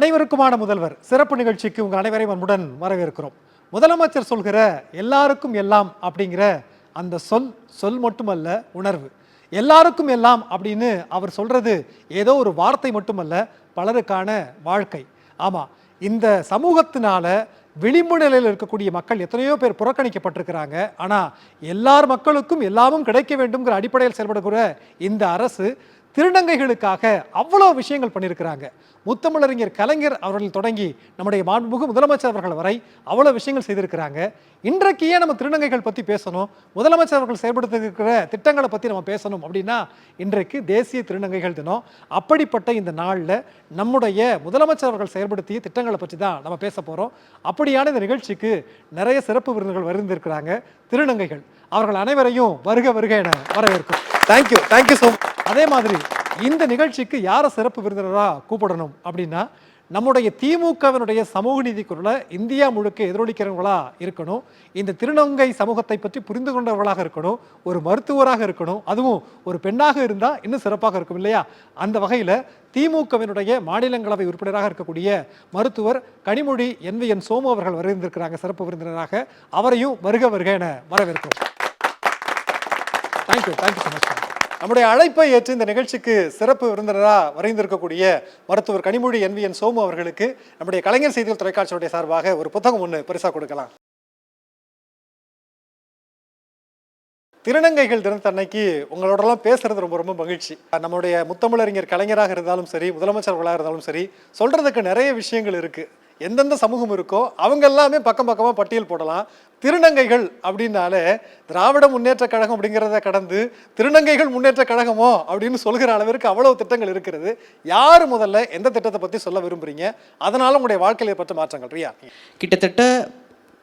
அனைவருக்குமான முதல்வர். சிறப்பு நிகழ்ச்சிக்கு உங்கள் அனைவரையும் அன்புடன் வரவேற்கிறோம். முதலமைச்சர் சொல்கிற எல்லாருக்கும் எல்லாம் அப்படிங்கிற அந்த சொல் சொல் மட்டுமல்ல உணர்வு. எல்லாருக்கும் எல்லாம் அப்படின்னு அவர் சொல்கிறது ஏதோ ஒரு வார்த்தை மட்டுமல்ல பலருக்கான வாழ்க்கை. ஆமாம் இந்த சமூகத்தினால விளிம்பு நிலையில் இருக்கக்கூடிய மக்கள் எத்தனையோ பேர் புறக்கணிக்கப்பட்டிருக்கிறாங்க. ஆனால் எல்லார் மக்களுக்கும் எல்லாமும் கிடைக்க வேண்டும்ங்கிற அடிப்படையில் செயல்படக்கூடிய இந்த அரசு திருநங்கைகளுக்காக அவ்வளோ விஷயங்கள் பண்ணியிருக்கிறாங்க. முத்தமிழறிஞர் கலைஞர் அவர்கள் தொடங்கி நம்முடைய மாண்புமிகு முதலமைச்சர் அவர்கள் வரை அவ்வளோ விஷயங்கள் செய்திருக்கிறாங்க. இன்றைக்கு ஏன் நம்ம திருநங்கைகள் பற்றி பேசணும்? முதலமைச்சர் அவர்கள் செயல்படுத்திருக்கிற திட்டங்களை பற்றி நம்ம பேசணும் அப்படின்னா இன்றைக்கு தேசிய திருநங்கைகள் தினம். அப்படிப்பட்ட இந்த நாளில் நம்முடைய முதலமைச்சர் அவர்கள் செயல்படுத்திய திட்டங்களை பற்றி தான் நம்ம பேச போகிறோம் அப்படியான இந்த நிகழ்ச்சிக்கு நிறைய சிறப்பு விருந்துகள் வருந்திருக்கிறாங்க திருநங்கைகள். அவர்கள் அனைவரையும் வருக வருக என வரவேற்கும் தேங்க்யூ தேங்க்யூ ஸோ அதே மாதிரி இந்த நிகழ்ச்சிக்கு யாரை சிறப்பு விருந்தினராக கூப்பிடணும் அப்படின்னா நம்முடைய திமுகவினுடைய சமூக நீதி குரலை இந்தியா முழுக்க எதிரொலிக்கிறவங்களா இருக்கணும். இந்த திருநங்கை சமூகத்தை பற்றி புரிந்து கொண்டவர்களாக இருக்கணும். ஒரு மருத்துவராக இருக்கணும். அதுவும் ஒரு பெண்ணாக இருந்தால் இன்னும் சிறப்பாக இருக்கும் இல்லையா? அந்த வகையில் திமுகவினுடைய மாநிலங்களவை உறுப்பினராக இருக்கக்கூடிய மருத்துவர் Kanimozhi N V N Somu அவர்கள் வருகின்றிருக்கிறாங்க சிறப்பு விருந்தினராக. அவரையும் வருக வருக என வரவேற்கும் தேங்க்யூ தேங்க்யூ ஸோ மச் நம்முடைய அழைப்பை ஏற்று இந்த நிகழ்ச்சிக்கு சிறப்பு விருந்தினராக வரைந்திருக்கக்கூடிய மருத்துவர் Kanimozhi N V N Somu அவர்களுக்கு நம்முடைய கலைஞர் செய்திகள் தொலைக்காட்சியுடைய சார்பாக ஒரு புத்தகம் ஒன்று பரிசாக கொடுக்கலாம். திருநங்கைகள் தினத்தன்னைக்கு உங்களோடலாம் பேசுறது ரொம்ப ரொம்ப மகிழ்ச்சி. நம்முடைய முத்தமிழறிஞர் கலைஞராக இருந்தாலும் சரி முதலமைச்சர்களாக இருந்தாலும் சரி சொல்றதுக்கு நிறைய விஷயங்கள் இருக்கு. எந்தெந்த சமூகம் இருக்கோ அவங்க எல்லாமே பக்கம் பக்கமாக பட்டியல் போடலாம். திருநங்கைகள் அப்படின்னாலே திராவிட முன்னேற்ற கழகம் அப்படிங்கிறத கடந்து திருநங்கைகள் முன்னேற்ற கழகமோ அப்படின்னு சொல்கிற அளவிற்கு அவ்வளவு திட்டங்கள் இருக்கிறது. யார் முதல்ல எந்த திட்டத்தை பற்றி சொல்ல விரும்புறீங்க? அதனால உங்களுடைய வாழ்க்கையில் ஏற்பட்ட மாற்றங்கள் ரியா? கிட்டத்தட்ட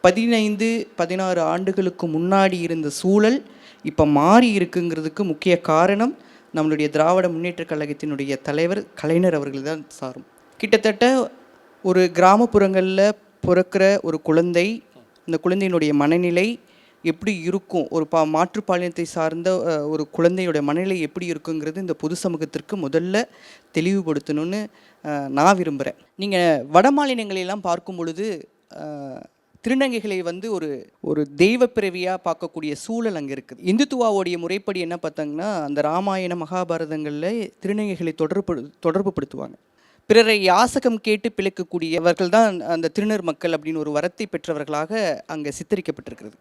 பதினைந்து பதினாறு ஆண்டுகளுக்கு முன்னாடி இருந்த சூழல் இப்போ மாறி இருக்குங்கிறதுக்கு முக்கிய காரணம் நம்மளுடைய திராவிட முன்னேற்றக் கழகத்தினுடைய தலைவர் கலைஞர் அவர்கள் தான் சாரும். கிட்டத்தட்ட ஒரு கிராமப்புறங்களில் பிறக்கிற ஒரு குழந்தை இந்த குழந்தையினுடைய மனநிலை எப்படி இருக்கும்? ஒரு பா மாற்றுப்பாலினத்தை சார்ந்த ஒரு குழந்தையோட மனநிலை எப்படி இருக்குங்கிறது இந்த பொது சமூகத்திற்கு முதல்ல தெளிவுபடுத்தணும்னு நான் விரும்புகிறேன் நீங்கள் வட மாநிலங்களெல்லாம் பார்க்கும் பொழுது திருநங்கைகளை வந்து ஒரு ஒரு தெய்வ பிறவியாக பார்க்கக்கூடிய சூழல் அங்கே இருக்குது. இந்துத்துவாவுடைய முறைப்படி என்ன பார்த்தாங்கன்னா அந்த ராமாயண மகாபாரதங்களில் திருநங்கைகளை தொடர்பு தொடர்பு படுத்துவாங்க பிறரை யாசகம் கேட்டு பிழைக்கக்கூடியவர்கள் தான் அந்த திருநர் மக்கள் அப்படின்னு ஒரு வரத்தை பெற்றவர்களாக அங்கே சித்தரிக்கப்பட்டிருக்கிறது.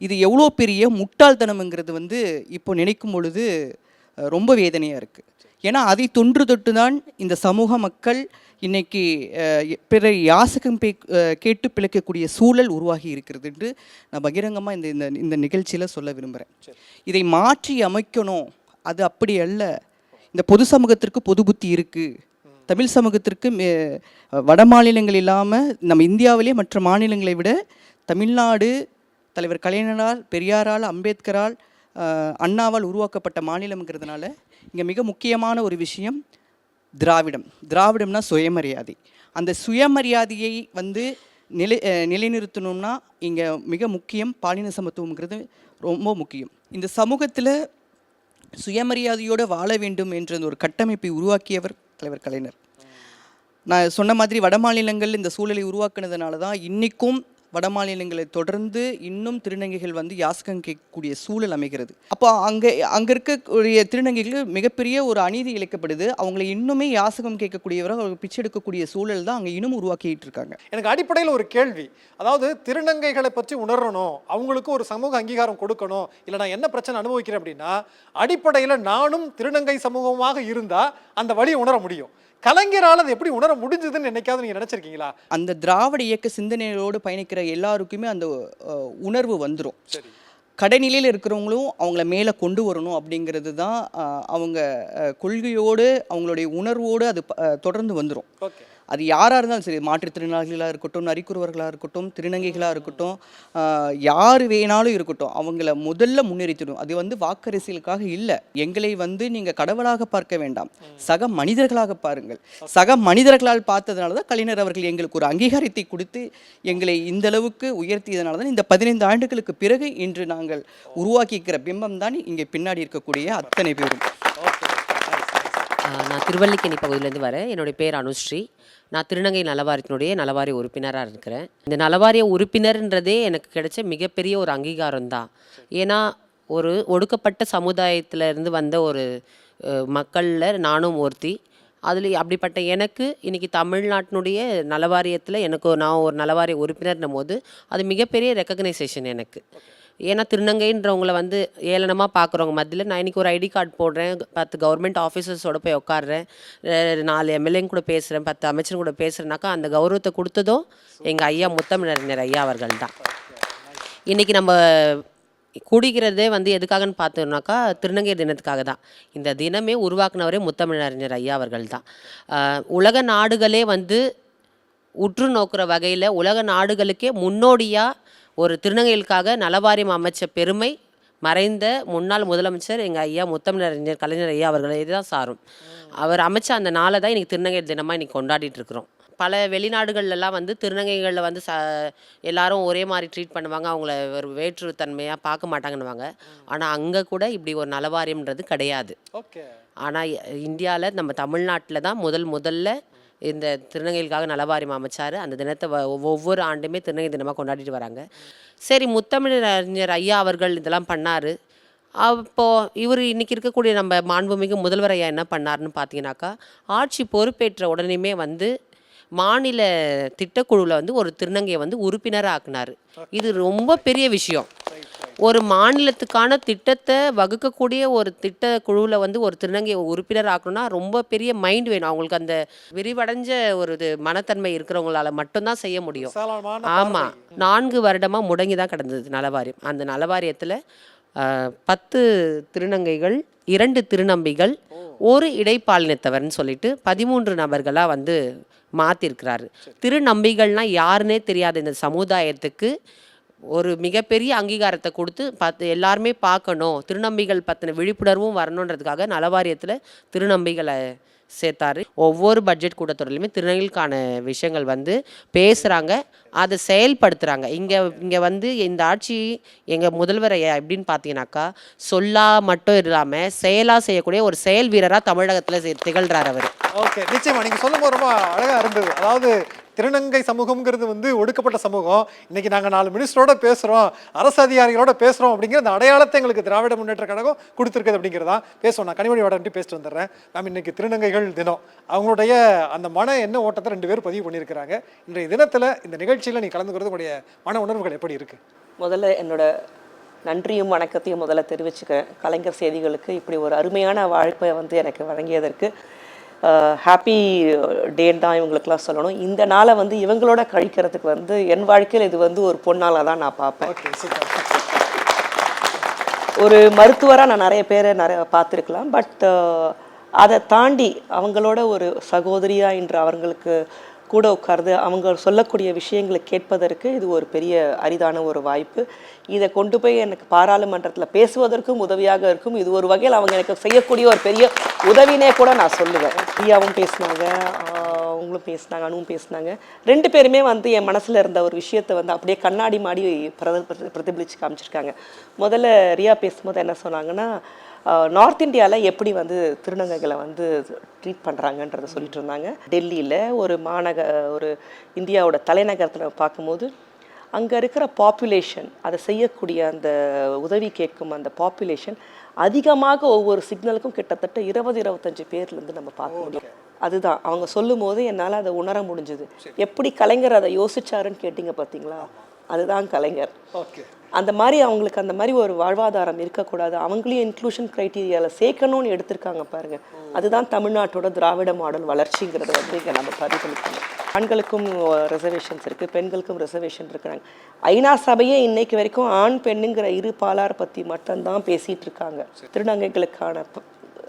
இது எவ்வளோ பெரிய முட்டாள்தனம்ங்கிறது வந்து இப்போ நினைக்கும் பொழுது ரொம்ப வேதனையாக இருக்குது ஏன்னா அதை தொன்று தொட்டு தான் இந்த சமூக மக்கள் இன்னைக்கு பிறரை யாசகம் பே கேட்டு பிழைக்கக்கூடிய சூழல் உருவாகி இருக்கிறது என்று நான் பகிரங்கமாக இந்த இந்த இந்த நிகழ்ச்சியில் சொல்ல விரும்புகிறேன் இதை மாற்றி அமைக்கணும் அது அப்படி அல்ல. இந்த பொது சமூகத்திற்கு பொது புத்தி இருக்குது தமிழ் சமூகத்திற்கு வட மாநிலங்கள் இல்லாமல் நம்ம இந்தியாவிலே மற்ற மாநிலங்களை விட தமிழ்நாடு தலைவர் கலைஞரால் பெரியாரால் அம்பேத்கரால் அண்ணாவால் உருவாக்கப்பட்ட மாநிலம்ங்கிறதுனால இங்கே மிக முக்கியமான ஒரு விஷயம் திராவிடம். திராவிடம்னா சுயமரியாதை. அந்த சுயமரியாதையை வந்து நிலை நிலைநிறுத்தணும்னா இங்கே மிக முக்கியம் பாலின சமத்துவம்ங்கிறது ரொம்ப முக்கியம். இந்த சமூகத்தில் சுயமரியாதையோடு வாழ வேண்டும் என்ற ஒரு கட்டமைப்பை உருவாக்கியவர் தலைவர் கலைஞர். நான் சொன்ன மாதிரி வட மாநிலங்கள் இந்த சூழலை உருவாக்குனதுனால தான் இன்றைக்கும் வட மாநிலங்களை தொடர்ந்து இன்னும் திருநங்கைகள் வந்து யாசகம் கேட்கக்கூடிய சூழல் அமைகிறது. அப்போ அங்கே அங்கே இருக்கக்கூடிய திருநங்கைகள் மிகப்பெரிய ஒரு அநீதி இழைக்கப்படுது. அவங்களை இன்னுமே யாசகம் கேட்கக்கூடியவர்கள் அவங்க பிச்சை எடுக்கக்கூடிய சூழல் தான் அங்கே இன்னும் உருவாக்கிட்டு இருக்காங்க. எனக்கு அடிப்படையில் ஒரு கேள்வி. அதாவது திருநங்கைகளை பற்றி உணரணும் அவங்களுக்கு ஒரு சமூக அங்கீகாரம் கொடுக்கணும் இல்லை நான் என்ன பிரச்சனை அனுபவிக்கிறேன் அப்படின்னா அடிப்படையில் நானும் திருநங்கை சமூகமாக இருந்தால் அந்த வழியை உணர முடியும். கலைஞரால் அது எப்படி உணர முடிஞ்சதுன்னு என்னைக்காவது நீங்கள் நினச்சிருக்கீங்களா? அந்த திராவிட இயக்க சிந்தனையோடு பயணிக்கிற எல்லாருக்குமே அந்த உணர்வு வந்துடும் சரி. கடைநிலையில் இருக்கிறவங்களும் அவங்கள மேலே கொண்டு வரணும் அப்படிங்கிறது தான் அவங்க கொள்கையோடு அவங்களுடைய உணர்வோடு அது தொடர்ந்து வந்துடும் ஓகே. அது யாராக இருந்தாலும் சரி மாற்றுத்திறனாளிகளாக இருக்கட்டும் நரிக்குறவர்களாக இருக்கட்டும் திருநங்கைகளாக இருக்கட்டும் யார் வேணாலும் இருக்கட்டும் அவங்கள முதல்ல முன்னேறித்திடும் அது வந்து வாக்கரசியலுக்காக இல்லை. எங்களை வந்து நீங்கள் கடவுளாக பார்க்க வேண்டாம். சக மனிதர்களாக பாருங்கள். சக மனிதர்களால் பார்த்ததுனால தான் கலைஞர் அவர்கள் எங்களுக்கு ஒரு அங்கீகாரத்தை கொடுத்து எங்களை இந்த அளவுக்கு உயர்த்தியதனால தான் இந்த பதினைந்து ஆண்டுகளுக்கு பிறகு இன்று நாங்கள் உருவாக்கிக்கிற பிம்பம் தான் இங்கே பின்னாடி இருக்கக்கூடிய அத்தனை பேரும். ஓகே. நான் திருவல்லிக்கேணி பகுதியிலேருந்து வரேன். என்னுடைய பேர் அனுஸ்ரீ. நான் திருநங்கை நலவாரியத்தினுடைய நலவாரிய உறுப்பினராக இருக்கிறேன். இந்த நலவாரிய உறுப்பினர்ன்றதே எனக்கு கிடைச்ச மிகப்பெரிய ஒரு அங்கீகாரம் தான். ஏன்னா ஒரு ஒடுக்கப்பட்ட சமுதாயத்தில் இருந்து வந்த ஒரு மக்களில் நானும் ஒருத்தி. அதில் அப்படிப்பட்ட எனக்கு இன்றைக்கி தமிழ்நாட்டினுடைய நலவாரியத்தில் எனக்கு ஒரு- நான் ஒரு நலவாரிய உறுப்பினர்னும் போது அது மிகப்பெரிய ரெக்கக்னைசேஷன் எனக்கு. ஏன்னா திருநங்கைன்றவங்களை வந்து ஏளனமாக பார்க்குறவங்க மத்தியில் நான் இன்னைக்கு ஒரு ஐடி கார்டு போடுறேன் பத்து கவர்மெண்ட் ஆஃபீஸர்ஸோட போய் உட்காடுறேன் நாலு எம்எல்ஏங்க கூட பேசுகிறேன் பத்து அமைச்சர் கூட பேசுகிறேனாக்கா அந்த கௌரவத்தை கொடுத்ததும் எங்கள் ஐயா முத்தமிழறிஞர் ஐயா அவர்கள் தான் இன்றைக்கி நம்ம குடிக்கிறதே வந்து எதுக்காகன்னு பார்த்தோம்னாக்கா திருநங்கை தினத்துக்காக தான் இந்த தினமே உருவாக்குனவரே முத்தமிழறிஞர் ஐயா அவர்கள் தான் உலக நாடுகளே வந்து உற்று நோக்கிற வகையில் உலக நாடுகளுக்கே முன்னோடியாக ஒரு திருநங்கைகளுக்காக நலவாரியம் அமைச்ச பெருமை மறைந்த முன்னாள் முதலமைச்சர் எங்கள் ஐயா முத்தமிழறிஞர் கலைஞர் ஐயா அவர்களை தான் சாரும். அவர் அமைச்ச அந்த நாளை தான் இன்னைக்கு திருநங்கை தினமாக இன்னைக்கு கொண்டாடிட்டு இருக்கிறோம். பல வெளிநாடுகள்லாம் வந்து திருநங்கைகளில் வந்து ச எல்லாரும் ஒரே மாதிரி ட்ரீட் பண்ணுவாங்க. அவங்கள ஒரு வேற்றுத்தன்மையாக பார்க்க மாட்டாங்கன்னுவாங்க. ஆனால் அங்கே கூட இப்படி ஒரு நலவாரியம்ன்றது கிடையாது. ஓகே ஆனால் இந்தியாவில் நம்ம தமிழ்நாட்டில் தான் முதல் முதல்ல இந்த திருநங்கைகளுக்காக நலவாரியம் அமைச்சார் அந்த தினத்தை ஒவ்வொரு ஆண்டுமே திருநங்கை தினமாக கொண்டாடிட்டு வராங்க. சரி முத்தமிழறிஞர் ஐயா அவர்கள் இதெல்லாம் பண்ணார். அப்போது இவர் இன்னைக்கு இருக்கக்கூடிய நம்ம மாண்புமிகு முதல்வர் ஐயா என்ன பண்ணாருன்னு பார்த்தீங்கன்னாக்கா ஆட்சி பொறுப்பேற்ற உடனேயுமே வந்து மாநில திட்டக்குழுவில் வந்து ஒரு திருநங்கையை வந்து உறுப்பினராக ஆக்குனார் இது ரொம்ப பெரிய விஷயம். ஒரு மாநிலத்துக்கான திட்டத்தை வகுக்கக்கூடிய ஒரு திட்ட குழுவில் வந்து ஒரு திருநங்கையை உறுப்பினர் ஆக்கணும்னா ரொம்ப பெரிய மைண்ட் வேணும். அவங்களுக்கு அந்த விரிவடைஞ்ச ஒரு இது மனத்தன்மை இருக்கிறவங்களால மட்டும்தான் செய்ய முடியும். ஆமாம் நான்கு வருடமாக முடங்கி தான் கிடந்தது நலவாரியம். அந்த நலவாரியத்தில் பத்து திருநங்கைகள் இரண்டு திருநம்பிகள் ஒரு இடைப்பாலினத்தவர்னு சொல்லிட்டு பதிமூன்று நபர்களாக வந்து மாற்றிருக்கிறாரு திருநம்பிகள்னா யாருன்னே தெரியாத இந்த சமுதாயத்துக்கு ஒரு மிகப்பெரிய அங்கீகாரத்தை கொடுத்து பார்த்து எல்லாருமே பார்க்கணும். திருநம்பிகள் பற்றின விழிப்புணர்வும் வரணுன்றதுக்காக நலவாரியத்தில் திருநம்பிகளை சேர்த்தாரு. ஒவ்வொரு பட்ஜெட் கூட்டத்தொடர்லையுமே திருநங்கைகளுக்கான விஷயங்கள் வந்து பேசுகிறாங்க அதை செயல்படுத்துகிறாங்க இங்கே இங்கே வந்து இந்த ஆட்சி எங்கள் முதல்வர் எப்படின்னு பார்த்தீங்கன்னாக்கா சொல்லா மட்டும் இல்லாமல் செயலாக செய்யக்கூடிய ஒரு செயல் வீரராக தமிழகத்தில் திகழ்கிறார் அவர். ஓகே நிச்சயமா. நீங்கள் சொல்லும்போது ரொம்ப அழகாக இருந்தது. அதாவது திருநங்கை சமூகம்ங்கிறது வந்து ஒடுக்கப்பட்ட சமூகம். இன்னைக்கு நாங்கள் நாலு மினிஸ்டரோட பேசுகிறோம் அரசு அதிகாரிகளோட பேசுகிறோம் அப்படிங்கிற அந்த அடையாளத்தை எங்களுக்கு திராவிட முன்னேற்ற கழகம் கொடுத்துருக்குது அப்படிங்கிறதா பேசுவோம். நான் கனிமொழி வடன்ட்டு பேசிட்டு வந்துடுறேன். நாம் இன்னைக்கு திருநங்கைகள் தினம். அவங்களுடைய அந்த மன என்ன ஓட்டத்தை ரெண்டு பேரும் பதிவு பண்ணியிருக்கிறாங்க. இன்றைய தினத்தில் இந்த நிகழ்ச்சியில் நீ கலந்துக்கிறது உங்களுடைய மன உணர்வுகள் எப்படி இருக்குது முதல்ல என்னோட நன்றியும் வணக்கத்தையும் முதல்ல தெரிவிச்சுக்கிறேன். கலைஞர் செய்திகளுக்கு இப்படி ஒரு அருமையான வாழ்ப்பை வந்து எனக்கு வழங்கியதற்கு ஹாப்பி டேன்னு தான் இவங்களுக்கெல்லாம் சொல்லணும். இந்த நாளை வந்து இவங்களோட கழிக்கிறதுக்கு வந்து என் வாழ்க்கையில் இது வந்து ஒரு பொன்னாளாக தான் நான் பார்ப்பேன். ஒரு மருத்துவராக நான் நிறைய பேரை நிறைய பார்த்துருக்கலாம். பட் அதை தாண்டி அவங்களோட ஒரு சகோதரியாக இன்று அவங்களுக்கு கூட உட்கார்ந்து அவங்க சொல்லக்கூடிய விஷயங்களை கேட்பதற்கு இது ஒரு பெரிய அரிதான ஒரு வாய்ப்பு. இதை கொண்டு போய் எனக்கு பாராளுமன்றத்தில் பேசுவதற்கும் உதவியாக இருக்கும். இது ஒரு வகையில் அவங்க எனக்கு செய்யக்கூடிய ஒரு பெரிய உதவினே கூட நான் சொல்லுவேன். பிரியாவும் பேசினாங்க அவங்களும் பேசினாங்க அனுவும் பேசினாங்க. ரெண்டு பேருமே வந்து என் மனசில் இருந்த ஒரு விஷயத்தை வந்து அப்படியே கண்ணாடி மாடி பிரதி பிரதிபலிச்சு காமிச்சிருக்காங்க. முதல்ல ரியா பேசும்போது என்ன சொன்னாங்கன்னா நார்த் இந்தியாவில் எப்படி வந்து திருநங்கைகளை வந்து ட்ரீட் பண்ணுறாங்கன்றத சொல்லிட்டு இருந்தாங்க. டெல்லியில் ஒரு மாநக ஒரு இந்தியாவோட தலைநகரத்தில் பார்க்கும்போது அங்கே இருக்கிற பாப்புலேஷன் அதை செய்யக்கூடிய அந்த உதவி கேட்கும் அந்த பாப்புலேஷன் அதிகமாக ஒவ்வொரு சிக்னலுக்கும் கிட்டத்தட்ட இருபது இருபத்தஞ்சு பேர்லேருந்து நம்ம பார்க்க முடியும். அதுதான். அவங்க சொல்லும் போது என்னால் அதை உணர முடிஞ்சுது. எப்படி கலைஞர் அதை யோசிச்சாருன்னு கேட்டிங்க பார்த்தீங்களா அதுதான் கலைஞர். ஓகே. அந்த மாதிரி அவங்களுக்கு அந்த மாதிரி ஒரு வாழ்வாதாரம் இருக்கக்கூடாது. அவங்களையும் இன்க்ளூஷன் க்ரைட்டீரியாவில் சேர்க்கணும்னு எடுத்திருக்காங்க பாருங்க. அதுதான் தமிழ்நாட்டோட திராவிட மாடல் வளர்ச்சிங்கிறத வந்து இங்கே நம்ம பதிவு பண்ணிக்கணும் ஆண்களுக்கும் ரிசர்வேஷன்ஸ் இருக்குது பெண்களுக்கும் ரிசர்வேஷன் இருக்கிறாங்க. ஐநா சபையே இன்னைக்கு வரைக்கும் ஆண் பெண்ணுங்கிற இரு பாலார் பற்றி மட்டும்தான் பேசிகிட்டு இருக்காங்க. திருநங்கைகளுக்கான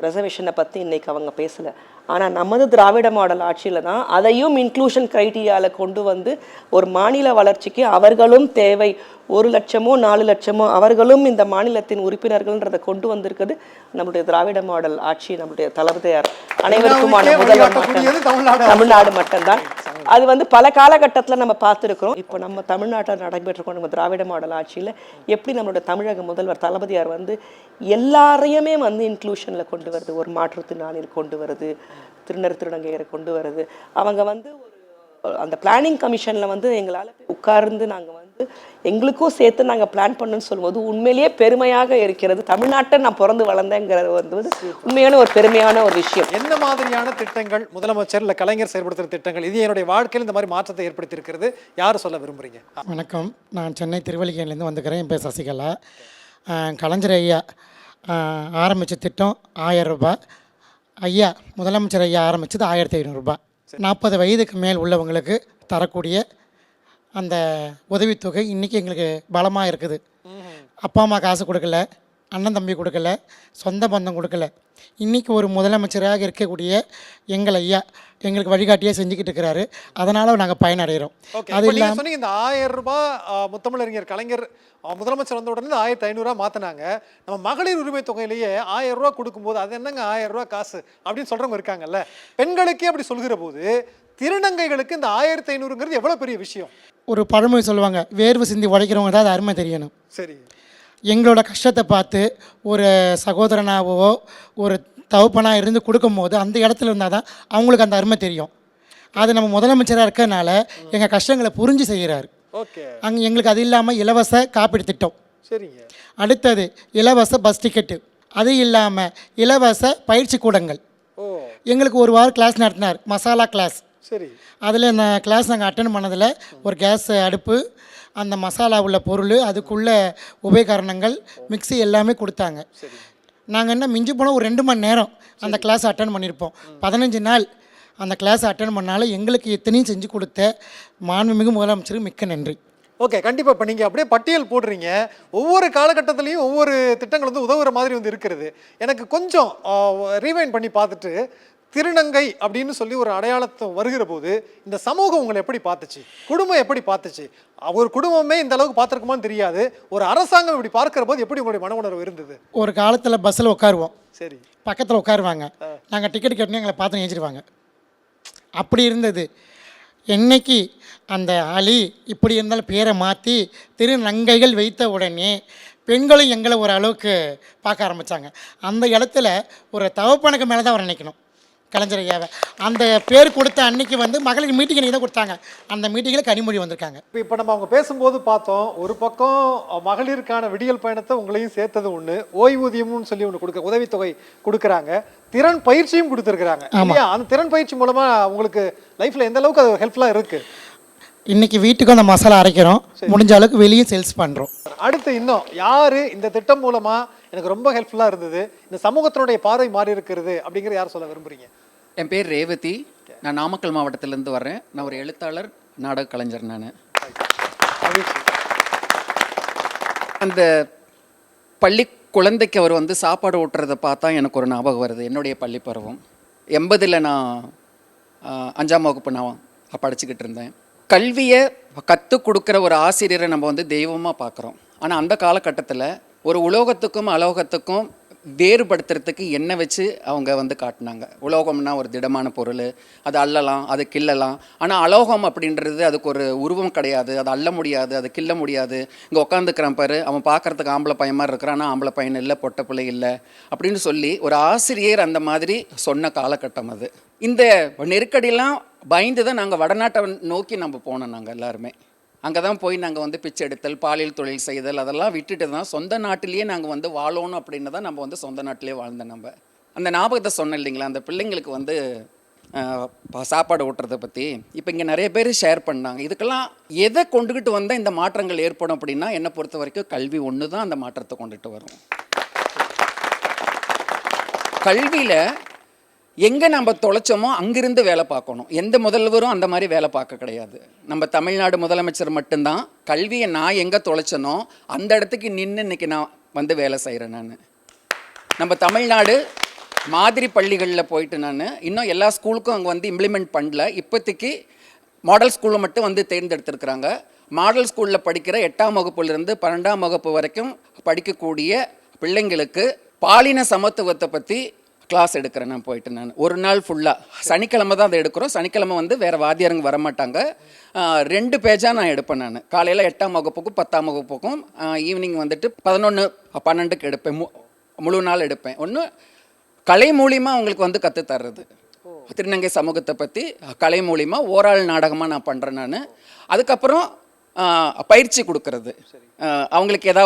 ரிசர்வேஷனை பற்றி இன்னைக்கு அவங்க பேசலை. ஆனால் நமது திராவிட மாடல் ஆட்சியில் தான் அதையும் இன்க்ளூஷன் க்ரைட்டீரியாவில் கொண்டு வந்து ஒரு மாநில வளர்ச்சிக்கு அவர்களும் தேவை. ஒரு லட்சமோ நாலு லட்சமோ அவர்களும் இந்த மாநிலத்தின் உறுப்பினர்கள்ன்றதை கொண்டு வந்திருக்கிறது நம்முடைய திராவிட மாடல் ஆட்சி நம்முடைய தளபதியார். அனைவருக்குமான முதல்வர் தமிழ்நாடு. மட்டும்தான். அது வந்து பல காலகட்டத்தில் நம்ம பார்த்துருக்குறோம். இப்போ நம்ம தமிழ்நாட்டில் நடைபெற்று கொண்டு நம்ம திராவிட மாடல் ஆட்சியில் எப்படி நம்மளோட தமிழக முதல்வர் தளபதியார் வந்து எல்லாரையுமே வந்து இன்க்ளூஷனில் கொண்டு வருது. ஒரு மாற்றுத்திறனாளியில் கொண்டு வருது. திருநர் திருநங்கையரை கொண்டு வருது அவங்க வந்து ஒரு அந்த பிளானிங் கமிஷனில் வந்து எங்களால் உட்கார்ந்து நாங்கள் வந்து எங்களுக்கும் சேர்த்து நாங்கள் பிளான் பண்ணணும்னு சொல்லும்போது உண்மையிலேயே பெருமையாக இருக்கிறது. தமிழ்நாட்டை நான் பிறந்து வளர்ந்தேங்கிறது வந்து உண்மையான ஒரு பெருமையான ஒரு விஷயம். என்ன மாதிரியான திட்டங்கள் முதலமைச்சர் இல்ல கலைஞர் செயல்படுத்துற திட்டங்கள்? இது என்னுடைய வாழ்க்கையில் இந்த மாதிரி மாற்றத்தை ஏற்படுத்தி இருக்கிறது யார் சொல்ல விரும்புறீங்க? வணக்கம். நான் சென்னை திருவல்லிக்கேணிலேருந்து வந்துக்கிறேன். என் பேர் சசிகலா. கலைஞர் ஐயா. ஆரம்பித்த திட்டம் ஆயிரம் ரூபாய். ஐயா முதலமைச்சர் ஐயா ஆரம்பித்தது ஆயிரத்தி ஐநூறுரூபா நாற்பது வயதுக்கு மேல் உள்ளவங்களுக்கு தரக்கூடிய அந்த உதவித்தொகை இன்றைக்கி எங்களுக்கு பலமாக இருக்குது. அப்பா அம்மா காசு கொடுக்கல. அண்ணன் தம்பி கொடுக்கல சொந்த பந்தம் கொடுக்கல. இன்றைக்கி ஒரு முதலமைச்சராக இருக்கக்கூடிய எங்கள் ஐயா எங்களுக்கு வழிகாட்டியே செஞ்சுக்கிட்டு இருக்கிறாரு. அதனால் நாங்கள் பயனடைகிறோம். அது இல்லாமல் சொன்னீங்க இந்த ஆயிரம் ரூபாய் முத்தமிழறிஞர் கலைஞர் முதலமைச்சர் வந்த உடனே ஆயிரத்தி ஐநூறுரூவா மாத்தினாங்க. நம்ம மகளிர் உரிமை தொகையிலேயே ஆயிரம் ரூபாய் கொடுக்கும்போது அது என்னங்க ஆயிரம் ரூபாய் காசு அப்படின்னு சொல்றவங்க இருக்காங்கல்ல. பெண்களுக்கே அப்படி சொல்கிற போது திருநங்கைகளுக்கு இந்த ஆயிரத்தி ஐநூறுங்கிறது எவ்வளவு பெரிய விஷயம்? ஒரு பழமொழி சொல்லுவாங்க வேர்வை சிந்தி உழைக்கிறவங்க தான் அது அருமை தெரியணும். சரி. எங்களோட கஷ்டத்தை பார்த்து ஒரு சகோதரனாகவோ ஒரு தகப்பனாக இருந்து கொடுக்கும்போது அந்த இடத்துல இருந்தால் தான் அவங்களுக்கு அந்த அருமை தெரியும். அது நம்ம முதலமைச்சராக இருக்கறனால எங்கள் கஷ்டங்களை புரிஞ்சு செய்கிறாரு ஓகே. அங்கே எங்களுக்கு அது இல்லாமல் இலவச காப்பீடு திட்டம். சரிங்க. அடுத்தது இலவச பஸ் டிக்கெட்டு. அது இல்லாமல் இலவச பயிற்சி கூடங்கள். எங்களுக்கு ஒரு வாரம் கிளாஸ் நடத்தினார். மசாலா கிளாஸ் சரி. அதில் இந்த கிளாஸ் நாங்கள் அட்டன் பண்ணதில் ஒரு கேஸ் அடுப்பு அந்த மசாலா உள்ள பொருள் அதுக்குள்ள உபகரணங்கள் மிக்ஸி எல்லாமே கொடுத்தாங்க. நாங்கள் என்ன மிஞ்சி போனால் ஒரு ரெண்டு மணி நேரம் அந்த கிளாஸ் அட்டன் பண்ணியிருப்போம் பதினஞ்சு நாள் அந்த கிளாஸ் அட்டன் பண்ணாலும் எங்களுக்கு எத்தனையும் செஞ்சு கொடுத்த மாண்புமிகு முதலமைச்சருக்கு மிக்க நன்றி. ஓகே கண்டிப்பாக இப்போ நீங்கள் அப்படியே பட்டியல் போடுறீங்க. ஒவ்வொரு காலகட்டத்திலையும் ஒவ்வொரு திட்டங்கள் வந்து உதவுற மாதிரி வந்து இருக்கிறது. எனக்கு கொஞ்சம் ரீவைண்ட் பண்ணி பார்த்துட்டு திருநங்கை அப்படின்னு சொல்லி ஒரு அடையாளத்தை வருகிற போது இந்த சமூகம் உங்களை எப்படி பார்த்துச்சு? குடும்பம் எப்படி பார்த்துச்சு? ஒரு குடும்பமே இந்த அளவுக்கு பார்த்துருக்குமான்னு தெரியாது. ஒரு அரசாங்கம் இப்படி பார்க்கிற போது எப்படி உங்களுடைய மன உணர்வு இருந்தது? ஒரு காலத்தில் பஸ்ஸில் உட்காருவோம். சரி. பக்கத்தில் உட்காருவாங்க. நாங்கள் டிக்கெட் கட்டினா எங்களை பார்த்து நினைச்சிருவாங்க அப்படி இருந்தது. என்னைக்கு அந்த அலி இப்படி இருந்தாலும் பேரை மாற்றி திருநங்கைகள் வைத்த உடனே பெண்களும் எங்களை ஒரு அளவுக்கு பார்க்க ஆரம்பித்தாங்க அந்த இடத்துல ஒரு தவப்பனுக்கு மேலே தான் அவர் நினைக்கணும் கலைஞர் ஐயாவை அந்த பேர் கொடுத்த அன்னைக்கு வந்து மகளிர் மீட்டிங் எனக்கு தான் கொடுத்தாங்க. அந்த மீட்டிங்கில் கனிமொழி வந்திருக்காங்க. இப்போ இப்போ நம்ம அவங்க பேசும்போது பார்த்தோம் ஒரு பக்கம் மகளிருக்கான விடியல் பயணத்தை உங்களையும் சேர்த்தது ஒன்று ஓய்வூதியம்னு சொல்லி ஒன்று கொடுக்க உதவித்தொகை கொடுக்குறாங்க. திறன் பயிற்சியும் கொடுத்துருக்குறாங்க. இல்லையா? அந்த திறன் பயிற்சி மூலமா உங்களுக்கு லைஃப்ல எந்த அளவுக்கு அது ஹெல்ப்ஃபுல்லாக இருக்கு? இன்னைக்கு வீட்டுக்கு அந்த மசாலா அரைக்கிறோம். முடிஞ்ச அளவுக்கு வெளியே சேல்ஸ் பண்ணுறோம் அடுத்து இன்னும் யாரு இந்த திட்டம் மூலமா எனக்கு ரொம்ப ஹெல்ப்ஃபுல்லாக இருந்தது? இந்த சமூகத்தினுடைய பார்வை மாறி இருக்கிறது அப்படிங்கிற யார் சொல்ல விரும்புறீங்க? என் பேர் ரேவதி. நான் நாமக்கல் மாவட்டத்திலேருந்து வர்றேன். நான் ஒரு எழுத்தாளர் நாடக கலைஞர் நான். அந்த பள்ளி குழந்தைக்கு அவர் வந்து சாப்பாடு ஊட்டுறதை பார்த்தா எனக்கு ஒரு ஞாபகம் வருது. என்னுடைய பள்ளி பருவம். எண்பதில் நான் அஞ்சாம் வகுப்பு நான் படிச்சுக்கிட்டு இருந்தேன். கல்வியை கற்றுக் கொடுக்குற ஒரு ஆசிரியரை நம்ம வந்து தெய்வமாக பார்க்குறோம். ஆனால் அந்த காலகட்டத்தில் ஒரு உலோகத்துக்கும் அலோகத்துக்கும் வேறுபடுத்துறதுக்கு என்ன வச்சு அவங்க வந்து காட்டினாங்க. உலோகம்னா ஒரு திடமான பொருள் அது அள்ளலாம் அது கிள்ளலாம். ஆனால் அலோகம் அப்படின்றது அதுக்கு ஒரு உருவம் கிடையாது. அது அள்ள முடியாது அது கிள்ள முடியாது. இங்கே உட்காந்துக்கிறான் பாரு அவன் பார்க்கறதுக்கு ஆம்பளை பையன் மாதிரி இருக்கிறான் ஆனால் ஆம்பளை பையன் இல்லை பொட்டை பிள்ளை இல்லை அப்படின்னு சொல்லி ஒரு ஆசிரியர் அந்த மாதிரி சொன்ன காலகட்டம் அது. இந்த நெருக்கடியெல்லாம் பயந்து தான் நாங்கள் வடநாட்டை நோக்கி நம்ம போனோம் நாங்கள் எல்லாருமே. அங்கே தான் போய் நாங்கள் வந்து பிச்சை எடுத்தல் பாலியல் தொழில் செய்தல் அதெல்லாம் விட்டுட்டு தான் சொந்த நாட்டிலேயே நாங்கள் வந்து வாழணும் அப்படின்னு தான் நம்ம வந்து சொந்த நாட்டிலே வாழ்ந்தோம் நம்ம. அந்த ஞாபகத்தை சொன்னேன் இல்லைங்களா? அந்த பிள்ளைங்களுக்கு வந்து சாப்பாடு ஊட்டுறதை பற்றி இப்போ இங்கே நிறைய பேர் ஷேர் பண்ணாங்க. இதுக்கெல்லாம் எதை கொண்டுகிட்டு வந்தால் இந்த மாற்றங்கள் ஏற்படும் அப்படின்னா என்னை பொறுத்த வரைக்கும் கல்வி ஒன்று தான் அந்த மாற்றத்தை கொண்டுட்டு வரும். கல்வியில் எங்கே நம்ம தொலைச்சோமோ அங்கிருந்து வேலை பார்க்கணும். எந்த முதல்வரும் அந்த மாதிரி வேலை பார்க்க கிடையாது. நம்ம தமிழ்நாடு முதலமைச்சர் மட்டும்தான். கல்வியை நான் எங்கே தொலைச்சனோ அந்த இடத்துக்கு நின்று இன்னைக்கு நான் வந்து வேலை செய்கிறேன் நான். நம்ம தமிழ்நாடு மாதிரி பள்ளிகளில் போயிட்டு நான் இன்னும் எல்லா ஸ்கூலுக்கும் அங்கே வந்து இம்ப்ளிமெண்ட் பண்ணல. இப்போதைக்கு மாடல் ஸ்கூலை மட்டும் வந்து தேர்ந்தெடுத்திருக்கிறாங்க. மாடல் ஸ்கூலில் படிக்கிற எட்டாம் வகுப்புலேருந்து பன்னெண்டாம் வகுப்பு வரைக்கும் படிக்கக்கூடிய பிள்ளைங்களுக்கு பாலின சமத்துவத்தை பற்றி கிளாஸ் எடுக்கிறேன் நான் போயிட்டு நான். ஒரு நாள் ஃபுல்லாக சனிக்கிழமை தான் அதை எடுக்கிறோம். சனிக்கிழமை வந்து வேறு வாத்தியாருங்க வர மாட்டாங்க ஆஹ் ரெண்டு பேஜாக நான் எடுப்பேன் நான். காலையில் எட்டாம் வகுப்புக்கும் பத்தாம் வகுப்புக்கும் ஈவினிங் வந்துட்டு பதினொன்று பன்னெண்டுக்கு எடுப்பேன். மு முழு நாள் எடுப்பேன். ஒன்று கலை மூலியமா அவங்களுக்கு வந்து கற்றுத் தர்றது. திருநங்கை சமூகத்தை பற்றி கலை மூலியமா ஓராள் நாடகமாக நான் பண்ணுறேன் நான். அதுக்கப்புறம் பயிற்சி கொடுக்கறது. அவங்களுக்கு ஏதாவது